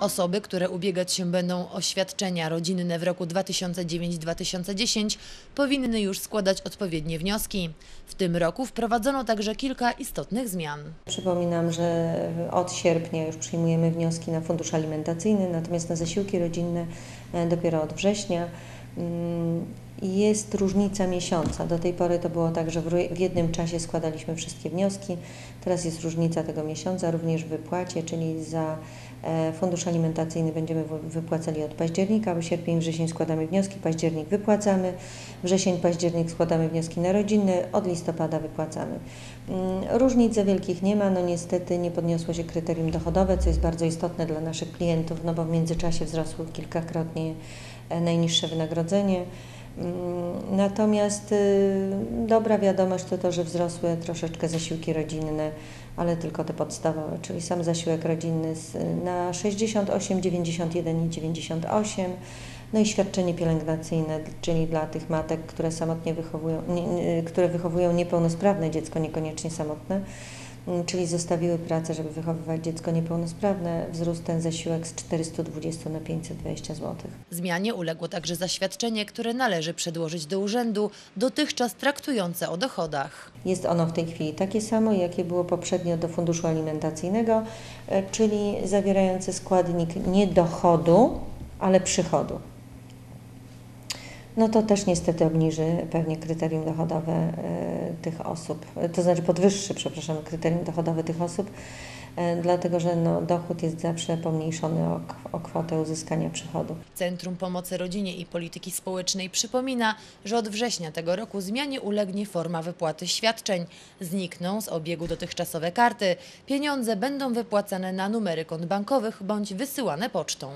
Osoby, które ubiegać się będą o świadczenia rodzinne w roku 2009-2010 powinny już składać odpowiednie wnioski. W tym roku wprowadzono także kilka istotnych zmian. Przypominam, że od sierpnia już przyjmujemy wnioski na fundusz alimentacyjny, natomiast na zasiłki rodzinne e, dopiero od września. Jest różnica miesiąca. Do tej pory to było tak, że w jednym czasie składaliśmy wszystkie wnioski. Teraz jest różnica tego miesiąca, również w wypłacie, czyli za e, fundusz alimentacyjny będziemy wy- wypłacali od października, bo sierpień, wrzesień składamy wnioski, październik wypłacamy, wrzesień, październik składamy wnioski na rodzinne, od listopada wypłacamy. Mm, Różnic wielkich nie ma, no niestety nie podniosło się kryterium dochodowe, co jest bardzo istotne dla naszych klientów, no bo w międzyczasie wzrosło kilkakrotnie e, najniższe wynagrodzenie. Mm, Natomiast y, dobra wiadomość to to, że wzrosły troszeczkę zasiłki rodzinne, ale tylko te podstawowe, czyli sam zasiłek rodzinny na 68, 91 i 98. No i świadczenie pielęgnacyjne, czyli dla tych matek, które samotnie wychowują, które wychowują niepełnosprawne dziecko, niekoniecznie samotne, czyli zostawiły pracę, żeby wychowywać dziecko niepełnosprawne, wzrósł ten zasiłek z 420 na 520 zł. Zmianie uległo także zaświadczenie, które należy przedłożyć do urzędu, dotychczas traktujące o dochodach. Jest ono w tej chwili takie samo, jakie było poprzednio do funduszu alimentacyjnego, e, czyli zawierające składnik nie dochodu, ale przychodu. No to też niestety obniży pewnie kryterium dochodowe e, tych osób, to znaczy podwyższy, przepraszam, kryterium dochodowe tych osób, e, dlatego że no, dochód jest zawsze pomniejszony o, o kwotę uzyskania przychodu. Centrum Pomocy Rodzinie i Polityki Społecznej przypomina, że od września tego roku zmianie ulegnie forma wypłaty świadczeń. Znikną z obiegu dotychczasowe karty. Pieniądze będą wypłacane na numery kont bankowych bądź wysyłane pocztą.